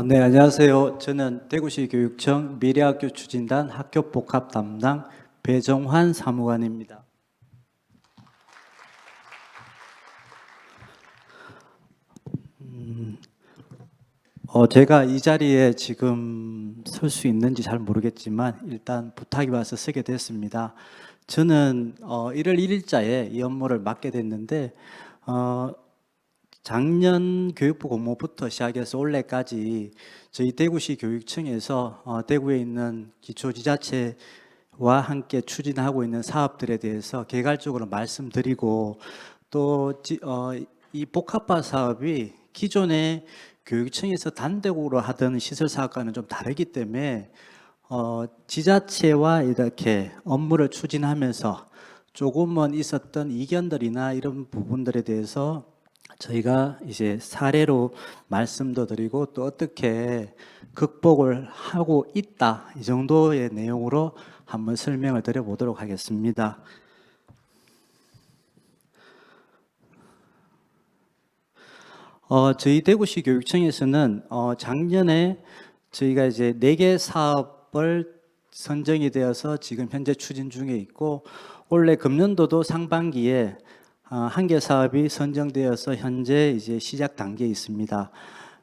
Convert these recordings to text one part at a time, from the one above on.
어, 네, 안녕하세요. 저는 대구시 교육청 미래학교 추진단 학교 복합 담당 배정환 사무관입니다. 음, 어, 제가 이 자리에 지금 설 수 있는지 잘 모르겠지만 일단 부탁이 와서 서게 됐습니다. 저는 어, 1월 1일자에 이 업무를 맡게 됐는데 어, 작년 교육부 공모부터 시작해서 올해까지 저희 대구시 교육청에서 어, 대구에 있는 기초지자체 와 함께 추진하고 있는 사업들에 대해서 개괄적으로 말씀드리고 또 어, 이 복합화 사업이 기존에 교육청에서 단독으로 하던 시설 사업과는 좀 다르기 때문에 어, 지자체와 이렇게 업무를 추진하면서 조금은 있었던 이견들이나 이런 부분들에 대해서 저희가 이제 사례로 말씀도 드리고 또 어떻게 극복을 하고 있다 이 정도의 내용으로 한번 설명을 드려보도록 하겠습니다. 어, 저희 대구시 교육청에서는 어, 작년에 저희가 이제 네 개 사업을 선정이 되어서 지금 현재 추진 중에 있고 올해 금년도도 상반기에 어, 한개 사업이 선정되어서 현재 이제 시작 단계에 있습니다.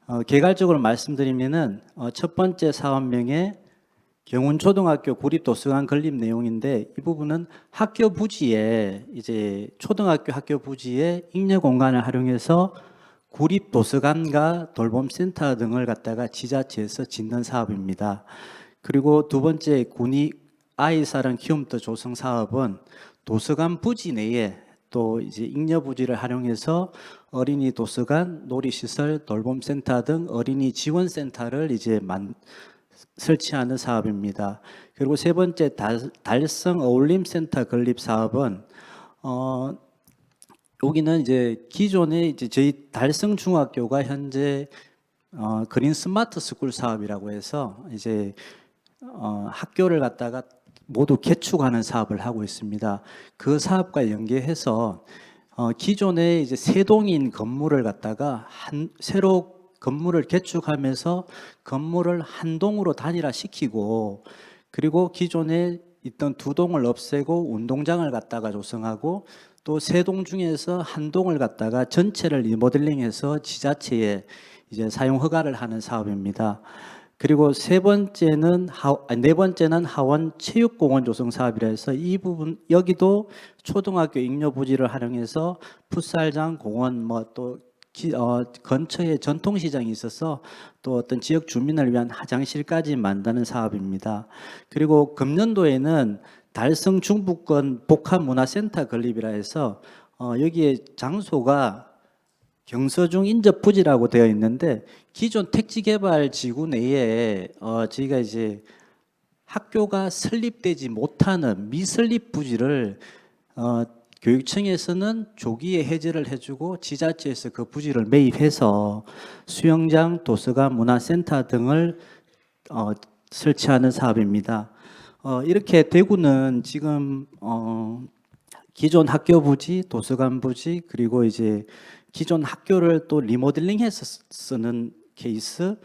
어, 개괄적으로 말씀드리면은 어, 첫 번째 사업명에 경운 초등학교 구립 도서관 건립 내용인데 이 부분은 학교 부지에 이제 초등학교 학교 부지에 잉여 공간을 활용해서 구립 도서관과 돌봄 센터 등을 갖다가 지자체에서 짓는 사업입니다. 그리고 두 번째 군이 아이 사랑 키움터 조성 사업은 도서관 부지 내에 또 이제 잉여 부지를 활용해서 어린이 도서관, 놀이시설, 돌봄센터 등 어린이 지원센터를 이제 만, 설치하는 사업입니다. 그리고 세 번째 달, 달성 어울림 센터 건립 사업은 어, 여기는 이제 기존에 이제 저희 달성 중학교가 현재 어, 그린 스마트 스쿨 사업이라고 해서 이제 어, 학교를 갖다가 모두 개축하는 사업을 하고 있습니다. 그 사업과 연계해서 어, 기존에 이제 세 동인 건물을 갖다가 한 새로 건물을 개축하면서 건물을 한 동으로 단일화 시키고 그리고 기존에 있던 두 동을 없애고 운동장을 갖다가 조성하고 또 세 동 중에서 한 동을 갖다가 전체를 리모델링해서 지자체에 이제 사용 허가를 하는 사업입니다. 그리고 세 번째는 하, 네 번째는 하원 체육공원 조성 사업이라 해서 이 부분 여기도 초등학교 잉여 부지를 활용해서 풋살장, 공원 뭐또 어, 근처에 전통시장이 있어서 또 어떤 지역 주민을 위한 화장실까지 만드는 사업입니다. 그리고 금년도에는 달성 중부권 복합문화센터 건립이라 해서 어, 여기에 장소가 경서중 인접 부지라고 되어 있는데 기존 택지 개발 지구 내에 어, 저희가 이제 학교가 설립되지 못하는 미설립 부지를 어, 교육청에서는 조기에 해제를 해주고 지자체에서 그 부지를 매입해서 수영장, 도서관, 문화센터 등을 어, 설치하는 사업입니다. 어, 이렇게 대구는 지금 어, 기존 학교 부지, 도서관 부지 그리고 이제 기존 학교를 또 리모델링해서 쓰는 케이스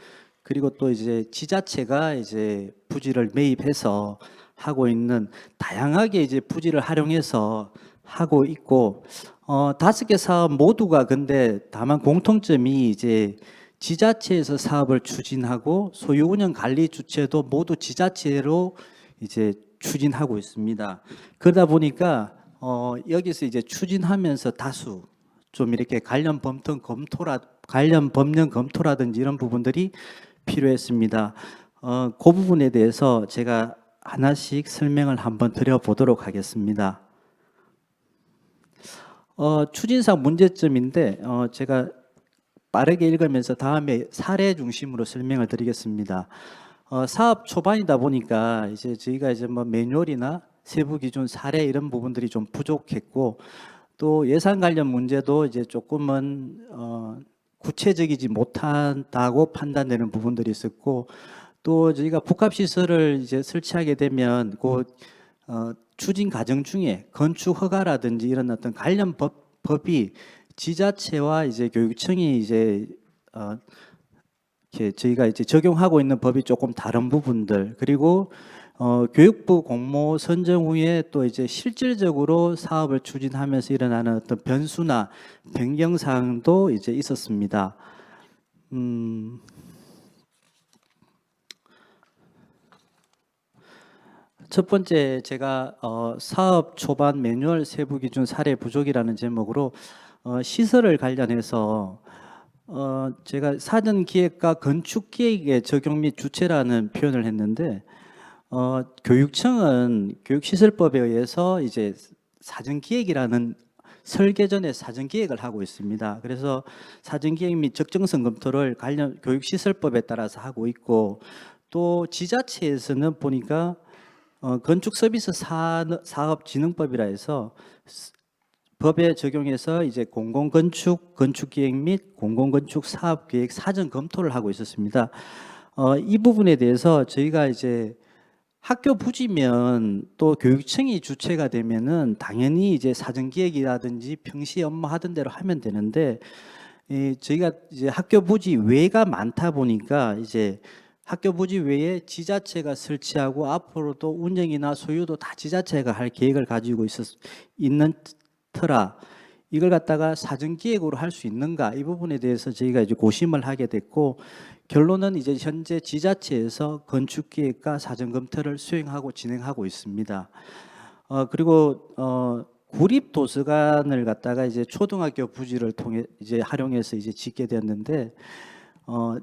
그리고 또 이제 지자체가 이제 부지를 매입해서 하고 있는 다양하게 이제 부지를 활용해서 하고 있고 어 다섯 개 사업 모두가 근데 다만 공통점이 이제 지자체에서 사업을 추진하고 소유 운영 관리 주체도 모두 지자체로 이제 추진하고 있습니다. 그러다 보니까 어 여기서 이제 추진하면서 다수 좀 이렇게 관련 범통 검토라 관련 법령 검토라든지 이런 부분들이 필요했습니다. 어, 그 부분에 대해서 제가 하나씩 설명을 한번 드려보도록 하겠습니다. 어, 추진상 문제점인데 어, 제가 빠르게 읽으면서 다음에 사례 중심으로 설명을 드리겠습니다. 어, 사업 초반이다 보니까 이제 저희가 이제 뭐 매뉴얼이나 세부 기준 사례 이런 부분들이 좀 부족했고 또 예산 관련 문제도 이제 조금은 어, 구체적이지 못한다고 판단되는 부분들이 있었고 또 저희가 복합 시설을 이제 설치하게 되면 그 어, 추진 과정 중에 건축 허가라든지 이런 어떤 관련 법, 법이 지자체와 이제 교육청이 이제 어, 이렇게 저희가 이제 적용하고 있는 법이 조금 다른 부분들. 그리고 어, 교육부 공모 선정 후에 또 이제 실질적으로 사업을 추진하면서 일어나는 어떤 변수나 변경 사항도 이제 있었습니다. 음, 첫 번째 제가 어, 사업 초반 매뉴얼 세부 기준 사례 부족이라는 제목으로 어, 시설을 관련해서 어, 제가 사전 기획과 건축 기획의 적용 및 주체라는 표현을 했는데 어, 교육청은 교육시설법에 의해서 이제 사전 기획이라는 설계 전에 사전 기획을 하고 있습니다. 그래서 사전 기획 및 적정성 검토를 관련 교육시설법에 따라서 하고 있고 또 지자체에서는 보니까 어, 건축 서비스 사, 사업 진흥법이라 해서 스- 법에 적용해서 이제 공공 건축 건축 기획 및 공공 건축 사업 계획 사전 검토를 하고 있었습니다. 어, 이 부분에 대해서 저희가 이제 학교 부지면 또 교육청이 주체가 되면은 당연히 이제 사전 기획이라든지 평시 업무 하던 대로 하면 되는데 이 저희가 이제 학교 부지 외가 많다 보니까 이제 학교 부지 외에 지자체가 설치하고 앞으로도 운영이나 소유도 다 지자체가 할 계획을 가지고 있었 있는 터라 이걸 갖다가 사전 기획으로 할 수 있는가 이 부분에 대해서 저희가 이제 고심을 하게 됐고 결론은 이제 현재 지자체에서 건축 기획과 사전 검토를 수행하고 진행하고 있습니다. 어 그리고 어 구립 도서관을 갖다가 이제 초등학교 부지를 통해 이제 활용해서 이제 짓게 되었는데 어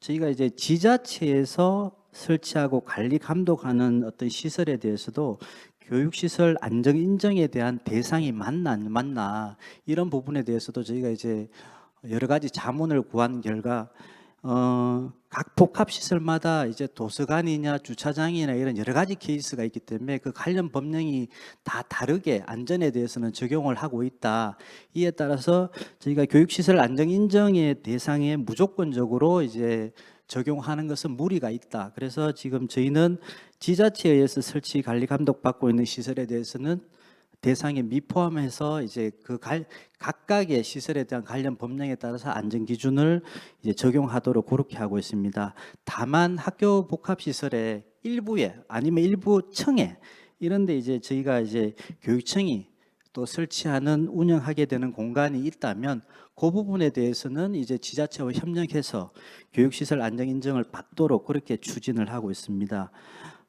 저희가 이제 지자체에서 설치하고 관리 감독하는 어떤 시설에 대해서도 교육시설 안정 인정에 대한 대상이 맞나 안 맞나 이런 부분에 대해서도 저희가 이제 여러 가지 자문을 구한 결과 어, 각 복합 시설마다 이제 도서관이냐 주차장이나 이런 여러 가지 케이스가 있기 때문에 그 관련 법령이 다 다르게 안전에 대해서는 적용을 하고 있다. 이에 따라서 저희가 교육시설 안정 인정의 대상에 무조건적으로 이제 적용하는 것은 무리가 있다. 그래서 지금 저희는 지자체에 의해서 설치 관리 감독 받고 있는 시설에 대해서는 대상에 미포함해서 이제 그 갈- 각각의 시설에 대한 관련 법령에 따라서 안전 기준을 이제 적용하도록 그렇게 하고 있습니다. 다만 학교 복합 시설의 일부에 아니면 일부 청에 이런데 이제 저희가 이제 교육청이 또 설치하는 운영하게 되는 공간이 있다면 그 부분에 대해서는 이제 지자체와 협력해서 교육시설 안정 인정을 받도록 그렇게 추진을 하고 있습니다.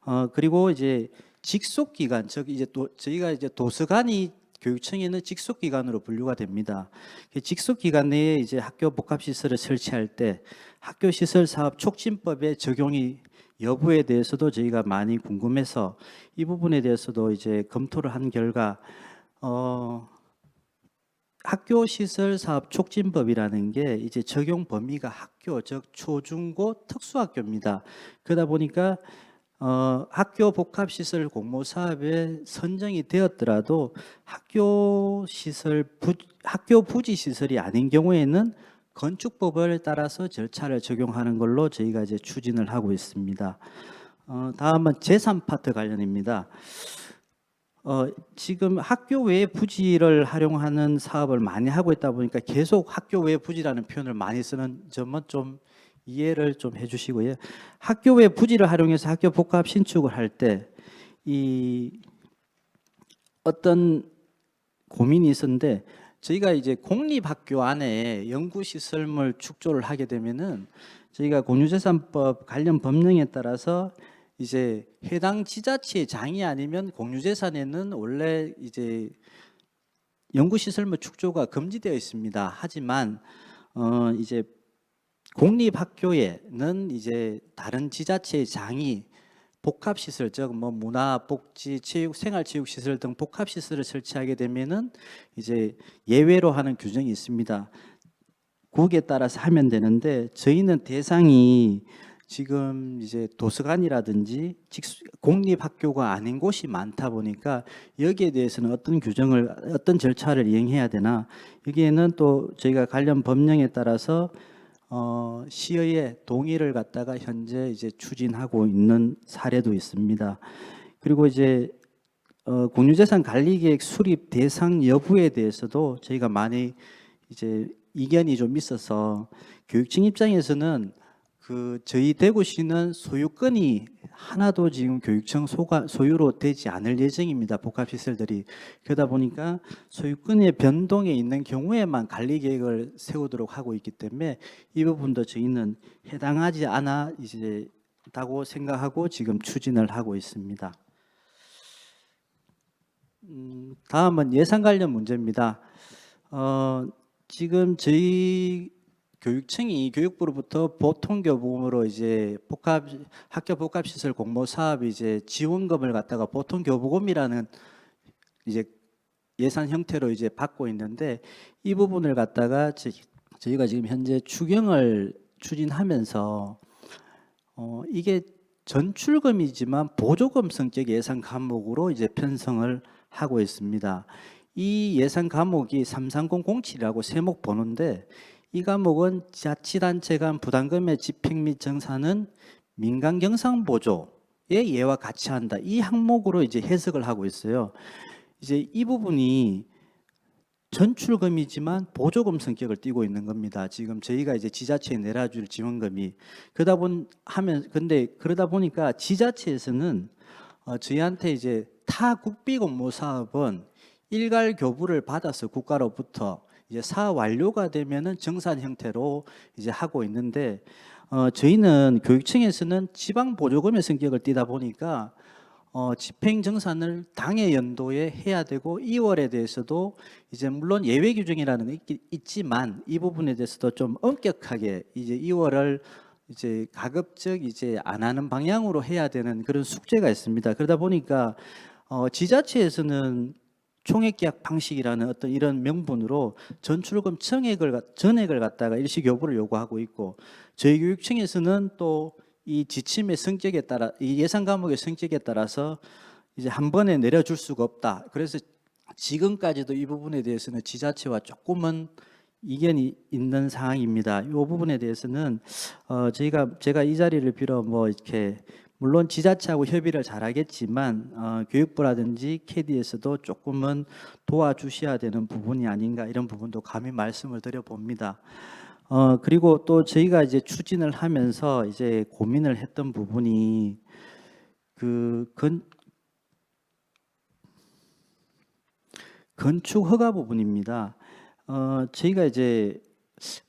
어 그리고 이제 직속 기관 즉 이제 또 저희가 이제 도서관이 교육청에는 직속 기관으로 분류가 됩니다. 그 직속 기관 내에 이제 학교 복합 시설을 설치할 때 학교 시설 사업 촉진법의 적용이 여부에 대해서도 저희가 많이 궁금해서 이 부분에 대해서도 이제 검토를 한 결과 어 학교 시설 사업 촉진법이라는 게 이제 적용 범위가 학교 즉 초중고 특수학교입니다. 그러다 보니까 어, 학교 복합 시설 공모 사업에 선정이 되었더라도 학교 시설 부, 학교 부지 시설이 아닌 경우에는 건축법을 따라서 절차를 적용하는 걸로 저희가 이제 추진을 하고 있습니다. 어, 다음은 재산 파트 관련입니다. 어, 지금 학교 외 부지를 활용하는 사업을 많이 하고 있다 보니까 계속 학교 외 부지라는 표현을 많이 쓰는 점은 좀 이해를 좀 해주시고요. 학교 외 부지를 활용해서 학교 복합 신축을 할 때 이 어떤 고민이 있었는데 저희가 이제 공립학교 안에 연구시설물 축조를 하게 되면은 저희가 공유재산법 관련 법령에 따라서 이제 해당 지자체의 장이 아니면 공유재산에는 원래 이제 연구시설물 축조가 금지되어 있습니다. 하지만 어 이제 공립학교에는 이제 다른 지자체의 장이 복합시설 즉 뭐 문화, 복지, 체육, 생활체육시설 등 복합시설을 설치하게 되면은 이제 예외로 하는 규정이 있습니다. 국에 따라서 하면 되는데 저희는 대상이 지금 이제 도서관이라든지 공립학교가 아닌 곳이 많다 보니까 여기에 대해서는 어떤 규정을 어떤 절차를 이행해야 되나 여기에는 또 저희가 관련 법령에 따라서 어, 시의회 동의를 갖다가 현재 이제 추진하고 있는 사례도 있습니다. 그리고 이제 어, 공유재산 관리계획 수립 대상 여부에 대해서도 저희가 많이 이제 이견이 좀 있어서 교육청 입장에서는 그 저희 대구시는 소유권이 하나도 지금 교육청 소가, 소유로 되지 않을 예정입니다. 복합시설들이 그러다 보니까 소유권의 변동에 있는 경우에만 관리 계획을 세우도록 하고 있기 때문에 이 부분도 저희는 해당하지 않아 이제 다고 생각하고 지금 추진을 하고 있습니다. 음, 다음은 예산 관련 문제입니다. 어, 지금 저희 교육청이 교육부로부터 보통교부금으로 이제 복합 학교 복합시설 공모 사업 이제 지원금을 갖다가 보통교부금이라는 이제 예산 형태로 이제 받고 있는데 이 부분을 갖다가 저- 저희가 지금 현재 추경을 추진하면서 어, 이게 전출금이지만 보조금 성격 예산 과목으로 이제 편성을 하고 있습니다. 이 예산 과목이 33007이라고 세목 번호인데 이 과목은 자치단체 간 부담금의 집행 및 정산은 민간 경상 보조의 예와 같이 한다. 이 항목으로 이제 해석을 하고 있어요. 이제 이 부분이 전출금이지만 보조금 성격을 띠고 있는 겁니다. 지금 저희가 이제 지자체에 내려줄 지원금이 그러다 본 하면 근데 그러다 보니까 지자체에서는 어, 저희한테 이제 타 국비 공모 사업은 일괄 교부를 받아서 국가로부터 이제 사업 완료가 되면은 정산 형태로 이제 하고 있는데 어, 저희는 교육청에서는 지방 보조금의 성격을 띠다 보니까 어, 집행 정산을 당해 연도에 해야 되고 2월에 대해서도 이제 물론 예외 규정이라는 게 있, 있지만 이 부분에 대해서도 좀 엄격하게 이제 2월을 이제 가급적 이제 안 하는 방향으로 해야 되는 그런 숙제가 있습니다. 그러다 보니까 어, 지자체에서는 총액계약 방식이라는 어떤 이런 명분으로 전출금 청액을 갖- 전액을 갖다가 일시 교부를 요구하고 있고 저희 교육청에서는 또 이 지침의 성격에 따라 이 예산 과목의 성격에 따라서 이제 한 번에 내려줄 수가 없다. 그래서 지금까지도 이 부분에 대해서는 지자체와 조금은 이견이 있는 상황입니다. 이 부분에 대해서는 어 저희가 제가 이 자리를 빌어 뭐 이렇게 물론 지자체하고 협의를 잘하겠지만 어, 교육부라든지 KD에서도 조금은 도와주셔야 되는 부분이 아닌가 이런 부분도 감히 말씀을 드려 봅니다. 어 그리고 또 저희가 이제 추진을 하면서 이제 고민을 했던 부분이 그 건, 건축 허가 부분입니다. 어 저희가 이제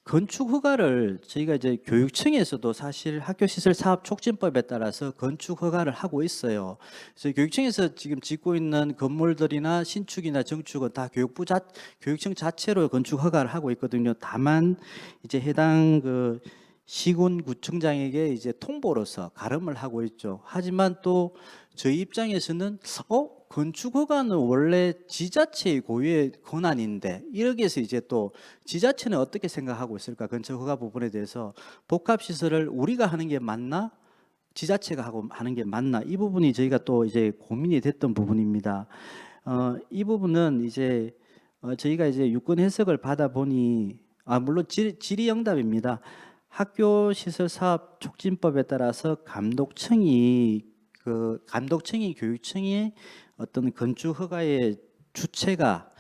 건축 허가를 저희가 이제 교육청에서도 사실 학교시설 사업 촉진법에 따라서 건축 허가를 하고 있어요. 그래서 교육청에서 지금 짓고 있는 건물들이나 신축이나 정축은 다 교육부 자 교육청 자체로 건축 허가를 하고 있거든요. 다만 이제 해당 그 시군 구청장에게 이제 통보로서 가름을 하고 있죠. 하지만 또 저희 입장에서는 어 건축 허가는 원래 지자체의 고유의 권한인데 이렇게 해서 이제 또 지자체는 어떻게 생각하고 있을까 건축 허가 부분에 대해서 복합 시설을 우리가 하는 게 맞나 지자체가 하고 하는 게 맞나 이 부분이 저희가 또 이제 고민이 됐던 부분입니다. 어, 이 부분은 이제 어, 저희가 이제 유권 해석을 받아 보니 아 물론 질, 질의응답입니다. 학교 시설 사업 촉진법에 따라서 감독청이 그 감독청이 교육청이 어떤 건축 허가의 주체가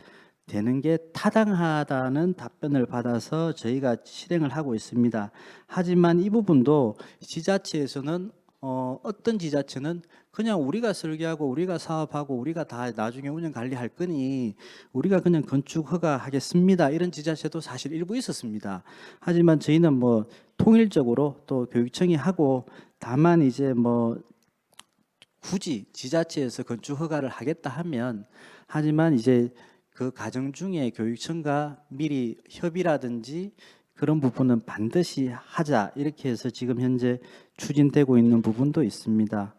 되는 게 타당하다는 답변을 받아서 저희가 실행을 하고 있습니다. 하지만 이 부분도 지자체에서는 어, 어떤 지자체는 그냥 우리가 설계하고 우리가 사업하고 우리가 다 나중에 운영 관리할 거니 우리가 그냥 건축 허가 하겠습니다. 이런 지자체도 사실 일부 있었습니다. 하지만 저희는 뭐 통일적으로 또 교육청이 하고 다만 이제 뭐 굳이 지자체에서 건축 허가를 하겠다 하면 하지만 이제 그 과정 중에 교육청과 미리 협의라든지 그런 부분은 반드시 하자 이렇게 해서 지금 현재 추진되고 있는 부분도 있습니다.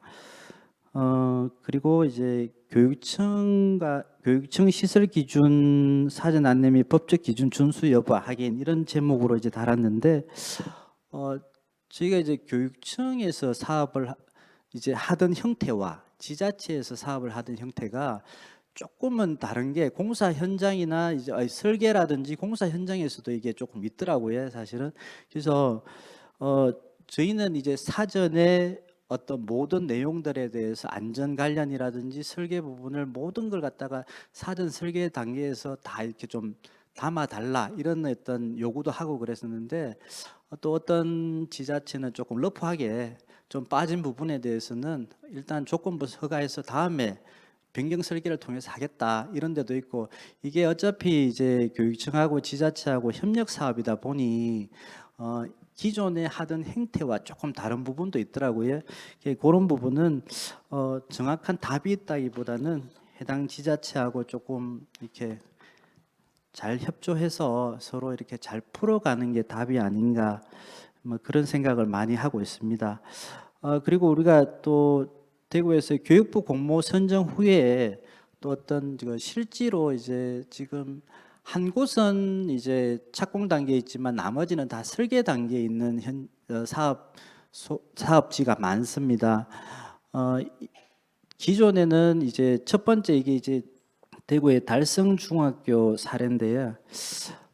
어 그리고 이제 교육청과 교육청 시설 기준 사전 안내 및 법적 기준 준수 여부 확인 이런 제목으로 이제 달았는데 어 저희가 이제 교육청에서 사업을 하- 이제 하던 형태와 지자체에서 사업을 하던 형태가 조금은 다른 게 공사 현장이나 이제 설계라든지 공사 현장에서도 이게 조금 있더라고요, 사실은. 그래서 어 저희는 이제 사전에 어떤 모든 내용들에 대해서 안전 관련이라든지 설계 부분을 모든 걸 갖다가 사전 설계 단계에서 다 이렇게 좀 담아 달라 이런 어떤 요구도 하고 그랬었는데 어, 또 어떤 지자체는 조금 러프하게 좀 빠진 부분에 대해서는 일단 조건부 허가해서 다음에 변경 설계를 통해서 하겠다 이런 데도 있고 이게 어차피 이제 교육청하고 지자체하고 협력 사업이다 보니 어 기존에 하던 행태와 조금 다른 부분도 있더라고요. 예, 그런 부분은 어 정확한 답이 있다기보다는 해당 지자체하고 조금 이렇게 잘 협조해서 서로 이렇게 잘 풀어가는 게 답이 아닌가 뭐 그런 생각을 많이 하고 있습니다. 어, 그리고 우리가 또 대구에서 교육부 공모 선정 후에 또 어떤 그 실제로 이제 지금 한 곳은 이제 착공 단계에 있지만 나머지는 다 설계 단계에 있는 현 어, 사업 소, 사업지가 많습니다. 어, 이- 기존에는 이제 첫 번째 이게 이제 대구의 달성 중학교 사례인데요.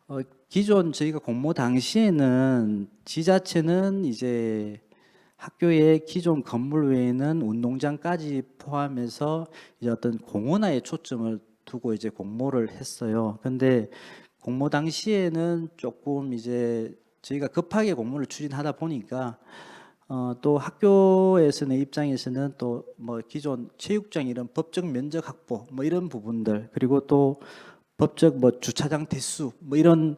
어, 기존 저희가 공모 당시에는 지자체는 이제 학교의 기존 건물 외에는 운동장까지 포함해서 이제 어떤 공원화에 초점을 두고 이제 공모를 했어요. 근데 공모 당시에는 조금 이제 저희가 급하게 공모를 추진하다 보니까 어, 또 학교에서는 입장에서는 또 뭐 기존 체육장 이런 법적 면적 확보 뭐 이런 부분들 그리고 또 법적 뭐 주차장 대수 뭐 이런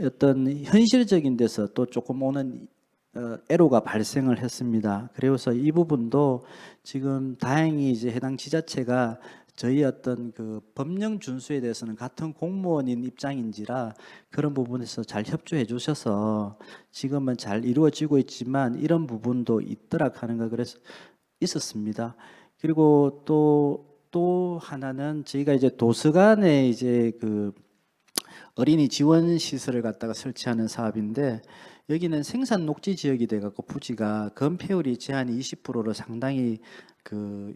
어떤 현실적인 데서 또 조금 오는 어, 애로가 발생을 했습니다. 그래서 이 부분도 지금 다행히 이제 해당 지자체가 저희 어떤 그 법령 준수에 대해서는 같은 공무원인 입장인지라 그런 부분에서 잘 협조해 주셔서 지금은 잘 이루어지고 있지만 이런 부분도 있더라 하는 거 그래서 있었습니다. 그리고 또 또 하나는 저희가 이제 도서관에 이제 그 어린이 지원 시설을 갖다가 설치하는 사업인데 여기는 생산 녹지 지역이 돼 갖고 부지가 건폐율이 제한이 20%로 상당히 그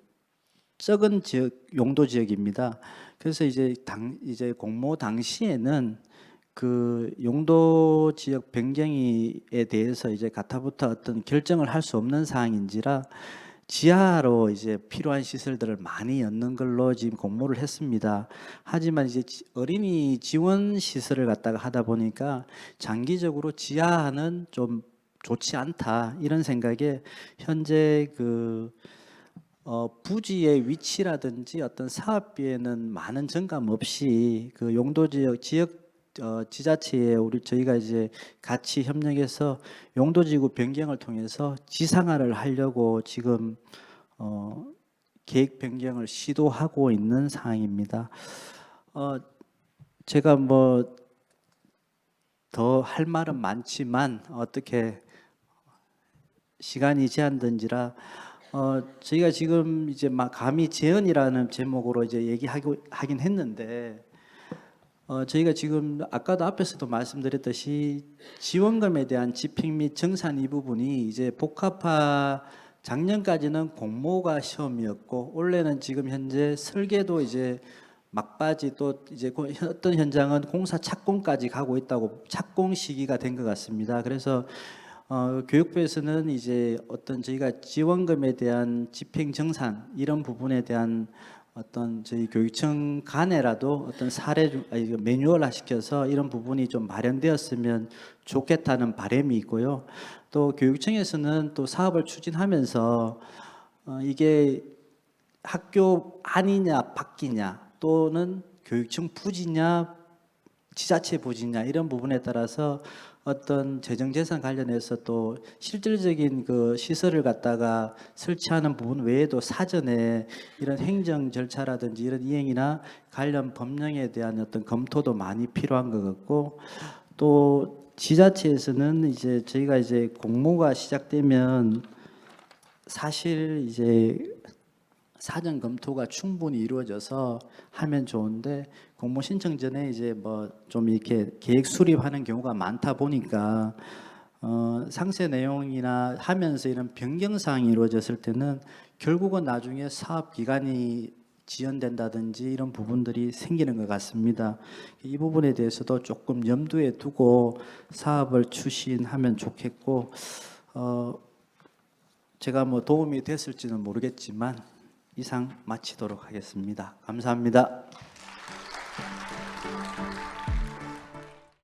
적은 지역 용도 지역입니다. 그래서 이제 당 이제 공모 당시에는 그 용도 지역 변경에 대해서 이제 가타부터 어떤 결정을 할 수 없는 사항인지라 지하로 이제 필요한 시설들을 많이 였는 걸로 지금 공모를 했습니다. 하지만 이제 지- 어린이 지원 시설을 갖다가 하다 보니까 장기적으로 지하는 좀 좋지 않다 이런 생각에 현재 그 어, 부지의 위치라든지 어떤 사업비에는 많은 정감 없이 그 용도 지역 지역 어, 지자체에 우리 저희가 이제 같이 협력해서 용도지구 변경을 통해서 지상화를 하려고 지금 어, 계획 변경을 시도하고 있는 상황입니다. 어, 제가 뭐 더 할 말은 많지만 어떻게 시간이 제한된지라 어 저희가 지금 이제 막 감히 재현이라는 제목으로 이제 얘기하고 하긴 했는데 어 저희가 지금 아까도 앞에서도 말씀드렸듯이 지원금에 대한 집행 및 정산 이 부분이 이제 복합화 작년까지는 공모가 시험이었고 올해는 지금 현재 설계도 이제 막바지 또 이제 고- 어떤 현장은 공사 착공까지 가고 있다고 착공 시기가 된 것 같습니다. 그래서 어, 교육부에서는 이제 어떤 저희가 지원금에 대한 집행 정산 이런 부분에 대한 어떤 저희 교육청 간에라도 어떤 사례 이거 매뉴얼화 시켜서 이런 부분이 좀 마련되었으면 좋겠다는 바람이 있고요. 또 교육청에서는 또 사업을 추진하면서 어, 이게 학교 안이냐 밖이냐 또는 교육청 부지냐 지자체 부지냐 이런 부분에 따라서 어떤 재정 재산 관련해서 또 실질적인 그 시설을 갖다가 설치하는 부분 외에도 사전에 이런 행정 절차라든지 이런 이행이나 관련 법령에 대한 어떤 검토도 많이 필요한 것 같고 또 지자체에서는 이제 저희가 이제 공모가 시작되면 사실 이제 사전 검토가 충분히 이루어져서 하면 좋은데 공모 신청 전에 이제 뭐 좀 이렇게 계획 수립하는 경우가 많다 보니까 어, 상세 내용이나 하면서 이런 변경 사항이 이루어졌을 때는 결국은 나중에 사업 기간이 지연된다든지 이런 부분들이 생기는 것 같습니다. 이 부분에 대해서도 조금 염두에 두고 사업을 추진하면 좋겠고 어, 제가 뭐 도움이 됐을지는 모르겠지만 이상 마치도록 하겠습니다. 감사합니다.